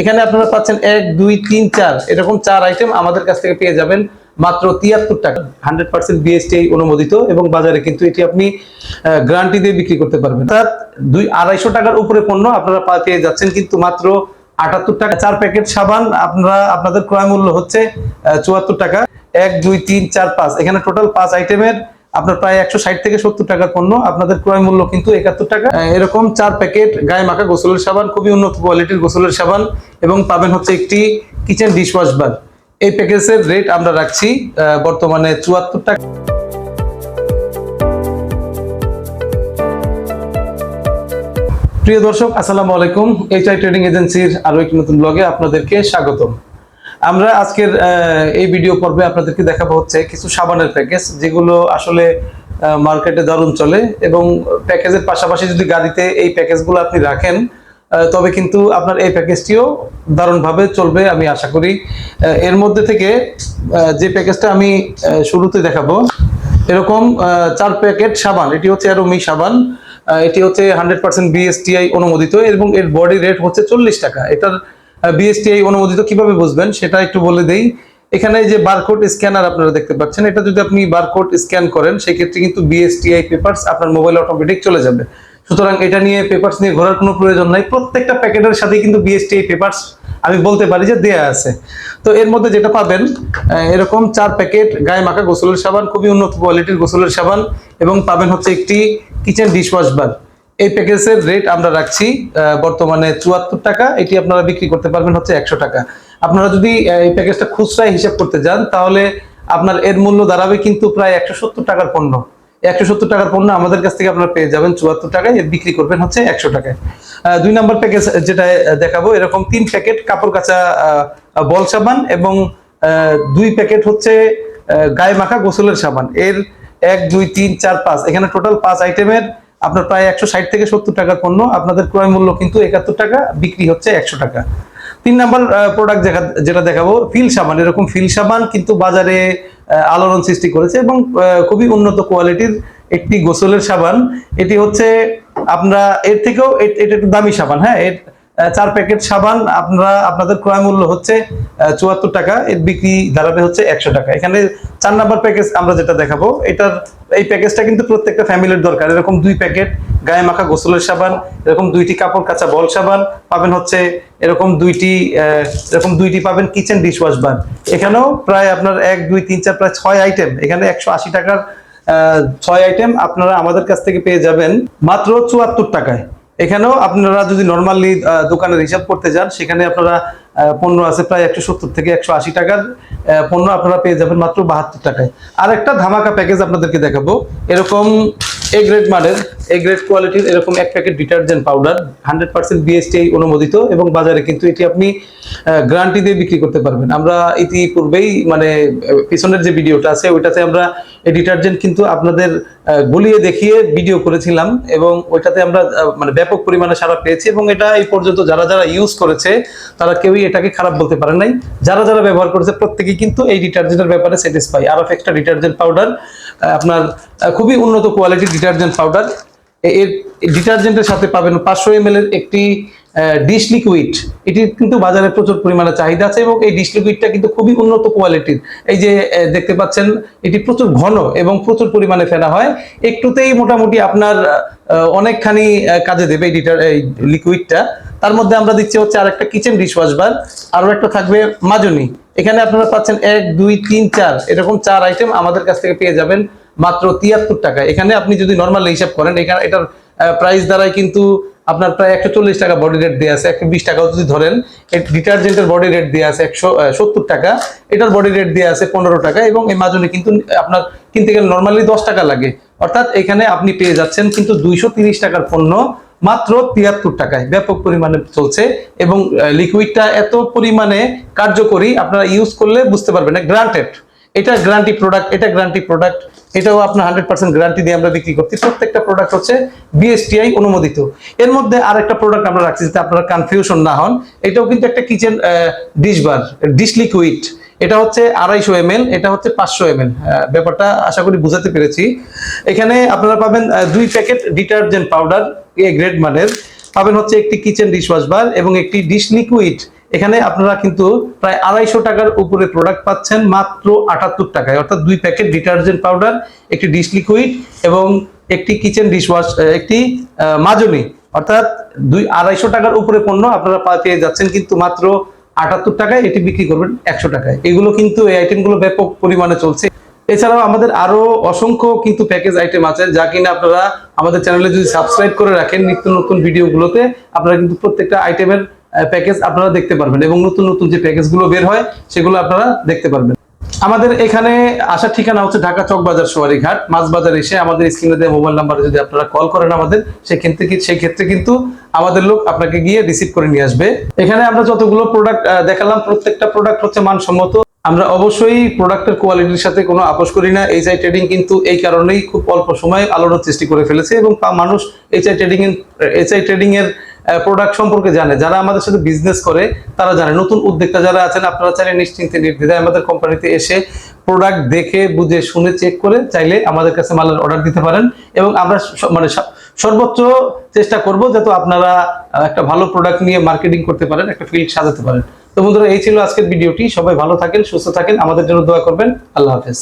এখানে আপনারা পাচ্ছেন এক, দুই, তিন, চার। এরকম চার আইটেম আমাদের কাছ থেকে পেয়ে যাবেন মাত্র তিয়াত্তর টাকা। হান্ড্রেড পার্সেন্ট বিএসটি অনুমোদিত এবং বাজারে কিন্তু এটি আপনি গ্যারান্টি দিয়ে বিক্রি করতে পারবেন। অর্থাৎ দুই, আড়াইশো টাকার উপরে পণ্য আপনারা পেয়ে যাচ্ছেন কিন্তু মাত্র আটাত্তর টাকা। চার প্যাকেট সাবান আপনারা, আপনাদের ক্রয় মূল্য হচ্ছে চুয়াত্তর টাকা। এক, দুই, তিন, চার, পাঁচ। এখানে টোটাল পাঁচ আইটেমের আপনার প্রায় একশো ষাট থেকে সত্তর টাকার পণ্য, আপনাদের ক্রয় মূল্য কিন্তু একাত্তর টাকা। এরকম চার প্যাকেট গায়ে মাখা গোসলের সাবান, খুবই উন্নত কোয়ালিটির গোসলের সাবান এবং পাবেন হচ্ছে একটি কিচেন ডিশওয়াশ বার এই প্যাকেজের রেট আমরা রাখছি বর্তমানে চুয়াত্তর টাকা। প্রিয় দর্শক, আসসালামু আলাইকুম। এইচআই ট্রেডিং এজেন্সির আরও একটি নতুন ব্লগে আপনাদেরকে স্বাগতম। আমরা আজকের এই ভিডিও পর্বে আপনাদেরকে দেখাবো হচ্ছে কিছু সাবানের প্যাকেজ যেগুলো আসলে মার্কেটে দারুণ চলে এবং প্যাকেজের পাশাপাশি যদি গাড়িতে এই প্যাকেজগুলো আপনি রাখেন তবে কিন্তু আপনার এই প্যাকেজটিও দারুণভাবে চলবে আমি আশা করি। এর মধ্যে থেকে যে প্যাকেজটা আমি শুরুতে দেখাবো, এরকম চার প্যাকেট সাবান, এটি হচ্ছে অ্যারোমি সাবান এটি হচ্ছে হান্ড্রেড পার্সেন্ট বিএসটিআই অনুমোদিত এবং এর বডি রেট হচ্ছে চল্লিশ টাকা। এটার বিএসটিআই অনুমোদিত কীভাবে বুঝবেন সেটা একটু বলে দেই। এখানে যে বারকোড স্ক্যানার আপনারা দেখতে পাচ্ছেন, এটা যদি আপনি বারকোড স্ক্যান করেন, সেক্ষেত্রে কিন্তু বিএসটিআই পেপারস আপনার মোবাইল অটোমেটিক চলে যাবে। সুতরাং এটা নিয়ে পেপারস নিয়ে ঘোরার কোনো প্রয়োজন নাই। প্রত্যেকটা প্যাকেটের সাথে কিন্তু বিএসটিআই পেপারস আমি বলতে পারি যে দেয়া আছে। তো এর মধ্যে যেটা পাবেন এরকম চার প্যাকেট গায়ে মাখা গোসলের সাবান, খুবই উন্নত কোয়ালিটির গোসলের সাবান, এবং পাবেন হচ্ছে একটি কিচেন ডিশওয়াশ বার এই প্যাকেজের রেট আমরা রাখছি বর্তমানে চুয়াত্তর টাকা। এটি আপনারা বিক্রি করতে পারবেন হচ্ছে একশো টাকা। আপনারা যদি এই প্যাকেজটা খুচরায় হিসাব করতে যান, তাহলে আপনার এর মূল্য দাঁড়াবে কিন্তু প্রায় একশো সত্তর টাকার পণ্য। একশো সত্তর টাকার পণ্য আমাদের কাছ থেকে আপনারা পেয়ে যাবেন চুয়াত্তর টাকায়, এর বিক্রি করবেন হচ্ছে একশো টাকায়। দুই নম্বর প্যাকেজ যেটা দেখাবো, এরকম তিন প্যাকেট কাপড় কাচা বল সাবান এবং দুই প্যাকেট হচ্ছে গায়ে মাখা গোসলের সাবান। এর এক, দুই, তিন, চার, পাঁচ। এখানে টোটাল পাঁচ আইটেমের আপনার প্রায় একশো ষাট থেকে সত্তর টাকার পণ্য। আপনাদের ক্রয় মূল্য কিন্তু একাত্তর টাকা, বিক্রি হচ্ছে একশো টাকা। তিন নাম্বার প্রোডাক্ট যেটা দেখাবো, ফিল সাবান। এরকম ফিল সাবান কিন্তু বাজারে আলোড়ন সৃষ্টি করেছে এবং খুবই উন্নত কোয়ালিটির একটি গোসলের সাবান। এটি হচ্ছে, আমরা এর থেকেও এটা একটু দামি সাবান হ্যাঁ? এর চার প্যাকেট সাবান আপনারা, আপনাদের ক্রয় মূল্য হচ্ছে চুয়াত্তর টাকা। এর বিক্রি দাঁড়াবে হচ্ছে একশো টাকা। এখানে চার নাম্বার প্যাকেজ আমরা যেটা দেখাবো, এটার, এই প্যাকেজটা কিন্তু প্রত্যেকটা ফ্যামিলির দরকার। এরকম দুই প্যাকেট গায়ে মাখা গোসলের সাবান, এরকম দুইটি কাপড় কাচা বল সাবান, পাবেন হচ্ছে এরকম দুইটি এরকম দুইটি পাবেন কিচেন ডিশওয়াশ বান এখানেও প্রায় আপনার এক, দুই, তিন, চার, প্রায় ছয় আইটেম এখানে একশো আশি টাকার ছয় আইটেম আপনারা আমাদের কাছ থেকে পেয়ে যাবেন মাত্র চুয়াত্তর টাকায়। এখানেও আপনারা যদি নর্মালি দোকানের হিসাব করতে যান, সেখানে আপনারা পণ্য আছে প্রায় একশো সত্তর থেকে একশো আশি টাকার পণ্য আপনারা পেয়ে যাবেন মাত্র বাহাত্তর টাকায়। আর একটা ধামাকা প্যাকেজ আপনাদেরকে দেখাবো। এরকম এ গ্রেড মানের এ গ্রেড কোয়ালিটির এরকম এক packet detergent powder hundred percent BST অনুমোদিত এবং বাজারে কিন্তু এটি আপনি গ্যারান্টি দিয়ে বিক্রি করতে পারবেন। আমরা ইতিপূর্বেই মানে পিছনের যে ভিডিওটা আছে, ওইটাতে আমরা এই ডিটারজেন্ট কিন্তু আপনাদের গুলিয়ে দেখিয়ে ভিডিও করেছিলাম এবং ওইটাতে আমরা মানে ব্যাপক পরিমাণে সারা পেয়েছি এবং এটা এই পর্যন্ত যারা যারা ইউজ করেছে, তারা কেউই এটাকে খারাপ বলতে পারে নাই। যারা যারা ব্যবহার করেছে, প্রত্যেকেই কিন্তু এই ডিটারজেন্টের ব্যাপারে স্যাটিসফাই আর অফ একটা ডিটারজেন্ট পাউডার আপনার খুবই উন্নত কোয়ালিটির ডিটারজেন্ট পাউডার এর ডিটারজেন্টের সাথে পাবেন পাঁচশো এম এর একটি ডিশ লিকুইড এটি কিন্তু বাজারে প্রচুর পরিমাণে চাহিদা আছে এবং এই ডিশ লিকুইডটা কিন্তু খুবই উন্নত কোয়ালিটির এই যে দেখতে পাচ্ছেন, এটি প্রচুর ঘন এবং প্রচুর পরিমাণে ফেনা হয়। একটুতেই মোটামুটি আপনার অনেকখানি কাজে দেবে এই ডিটার এই লিকুইডটা তার মধ্যে আমরা দিচ্ছি হচ্ছে আর একটা কিচেন ডিশওয়াশ বার আরও একটা থাকবে মাজনি। এখানে আপনারা পাচ্ছেন এক, দুই, তিন, চার। এরকম চার আইটেম আমাদের কাছ থেকে পেয়ে যাবেন। মাত্র তিয়াত্তর টাকা। এখানে আপনি যদি নর্মাল হিসাব করেন, এখানে এটার প্রাইস দ্বারাই কিন্তু আপনার প্রায় একশো চল্লিশ টাকা বডি রেট দেওয়া আছে। একশো বিশ টাকাও যদি ধরেন ডিটারজেন্টের বডি রেট দেওয়া আছে একশো সত্তর টাকা। এটার বডি রেট দেওয়া আছে পনেরো টাকা এবং এই মাজনে কিন্তু আপনার কিনতে গেলে নর্মালি দশ টাকা লাগে। অর্থাৎ এখানে আপনি পেয়ে যাচ্ছেন কিন্তু দুইশো টাকার পণ্য মাত্র তিয়াত্তর টাকায়। ব্যাপক পরিমাণে চলছে এবং লিকুইডটা এত পরিমাণে কার্যকরী, আপনারা ইউজ করলে বুঝতে পারবেন। গ্রান্টেড এটা গ্যারান্টি প্রোডাক্ট এটা গ্যারান্টি প্রোডাক্ট এটাও আপনার হান্ড্রেড পার্সেন্ট গ্যারান্টি দিয়ে আমরা বিক্রি করছি। প্রত্যেকটা প্রোডাক্ট হচ্ছে বিএসটিআই অনুমোদিত। এর মধ্যে আর একটা প্রোডাক্ট আমরা রাখছি যাতে আপনারা কনফিউশন না হন। এটাও কিন্তু একটা kitchen dish bar dish liquid এটা হচ্ছে আড়াইশো এম এটা হচ্ছে পাঁচশো এম ব্যাপারটা আশা করি বুঝাতে পেরেছি। এখানে আপনারা পাবেন দুই packet detergent powder A grade মানের। পাবেন হচ্ছে একটি কিচেন ডিশওয়াশ বার এবং একটি ডিশ লিকুইড এখানে আপনারা কিন্তু প্রায় আড়াইশো টাকার উপরে প্রোডাক্ট পাচ্ছেন, মাত্র আটাত্তর টাকায়। অর্থাৎ দুই প্যাকেট ডিটারজেন্ট পাউডার একটি ডিশ লিকুইড এবং একটি কিচেন ডিশ ওয়াশ একটি মাজনি। অর্থাৎ দুই, আড়াইশো টাকার উপরে পণ্য আপনারা পেয়ে যাচ্ছেন কিন্তু মাত্র আটাত্তর টাকায় এটি বিক্রি করবেন একশো টাকায়। এগুলো কিন্তু এই আইটেমগুলো ব্যাপক পরিমাণে চলছে। এছাড়াও আমাদের আরও অসংখ্য কিন্তু প্যাকেজ আইটেম আছে, যা কিনা আপনারা আমাদের চ্যানেলে যদি সাবস্ক্রাইব করে রাখেন নিত্য নতুন ভিডিওগুলোতে আপনারা কিন্তু প্রত্যেকটা আইটেমের প্যাকেজ আপনারা দেখতে পারবেন এবং নতুন নতুন যে প্যাকেজগুলো বের হয়, সেগুলো আপনারা দেখতে পারবেন। আমাদের এখানে আসার ঠিকানা হচ্ছে ঢাকা চক বাজার সোয়ারি ঘাট মাছ বাজার এসে আমাদের স্ক্রিনে দেওয়া মোবাইল নাম্বারে যদি আপনারা কল করেন আমাদের, সেক্ষেত্রে সেই ক্ষেত্রে কিন্তু আমাদের লোক আপনাকে গিয়ে রিসিভ করে নিয়ে আসবে। এখানে আমরা যতগুলো প্রোডাক্ট দেখালাম, প্রত্যেকটা প্রোডাক্ট হচ্ছে মানসম্মত। আমরা অবশ্যই প্রোডাক্টের কোয়ালিটির সাথে কোনো আপোষ করি না। এইচআই ট্রেডিং কিন্তু এই কারণেই খুব অল্প সময়ে আলোড়ন সৃষ্টি করে ফেলেছে এবং মানুষ এইচআই ট্রেডিং এইচআই ট্রেডিং এর প্রোডাক্ট সম্পর্কে জানে। যারা আমাদের সাথে বিজনেস করে, তারা জানে। নতুন উদ্যোক্তা যারা আছেন, আপনারা চাইলে নিশ্চিন্তে নির্দ্বিধায় আমাদের কোম্পানিতে এসে প্রোডাক্ট দেখে, বুঝে, শুনে চেক করে চাইলে আমাদের কাছে মালের অর্ডার দিতে পারেন। এবং আমরা মানে সর্বোচ্চ চেষ্টা করব যাতে আপনারা একটা ভালো প্রোডাক্ট নিয়ে মার্কেটিং করতে পারেন, একটা ফিল্ড সাজাতে পারেন। তো বন্ধুরা, এই ছিল আজকের ভিডিওটি সবাই ভালো থাকেন, সুস্থ থাকেন। আমাদের জন্য দোয়া করবেন। আল্লাহ হাফেজ।